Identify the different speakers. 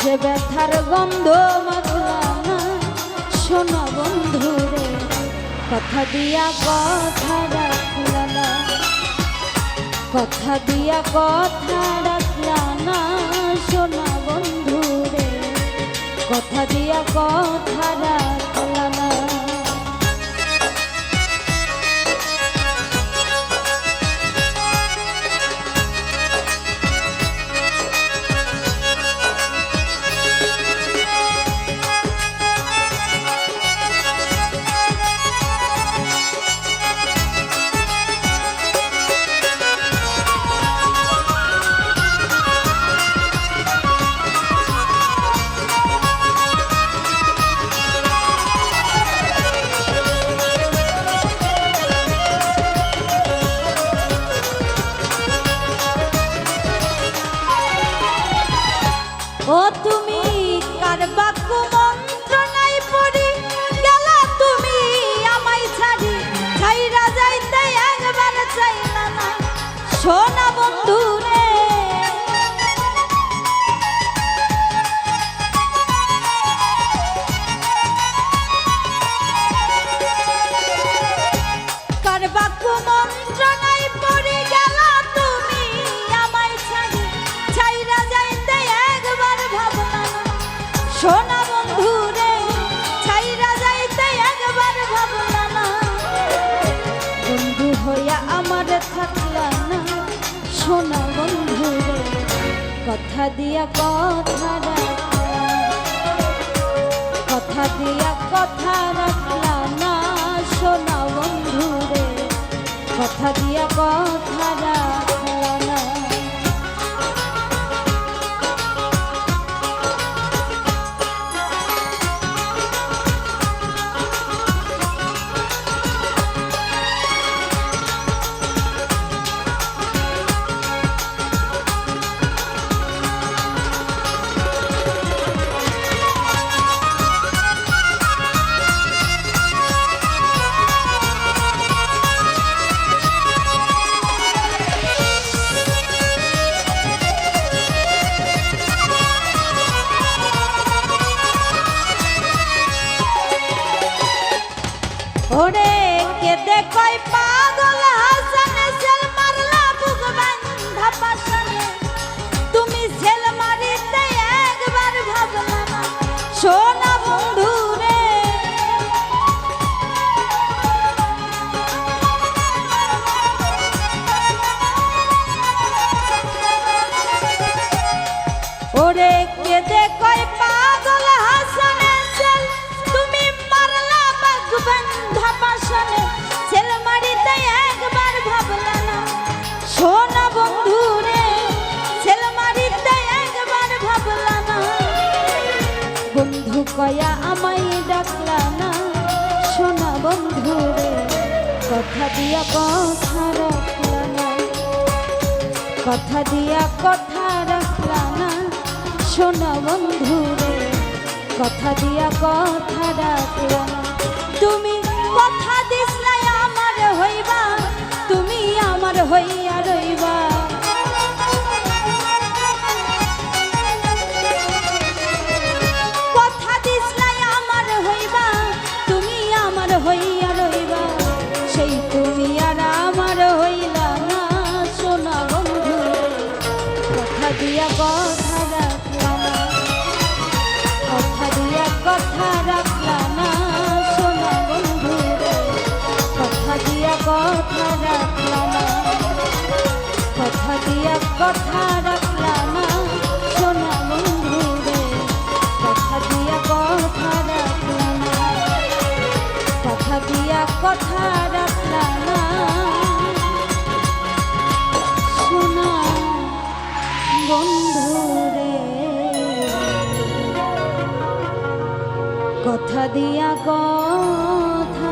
Speaker 1: নিজে ব্যথার গন্ধ মাখলা না সোনা বন্ধু রে কথা দিয়া কথা রাখলা কথা দিয়া কথা রাখলা না সোনা বন্ধু রে কথা দিয়া কথা রাখলা সোনা বন্ধু রে আমার থাকলা না, সোনা রে, কথা দিয়া কথা রাখলা। কথা দিয়া কথা রাখলা না, সোনা বন্ধু রে, কথা দিয়া কথা রাখলা। কেদে কই কয়া আমায় ডাকলা না। সোনা বন্ধু রে, কথা দিয়া কথা রাখলা না। কথা দিয়া কথা রাখলা না, সোনা বন্ধু রে, কথা দিয়া কথা রাখলা না। তুমি বন্ধুরে। কথা দিয়া কথা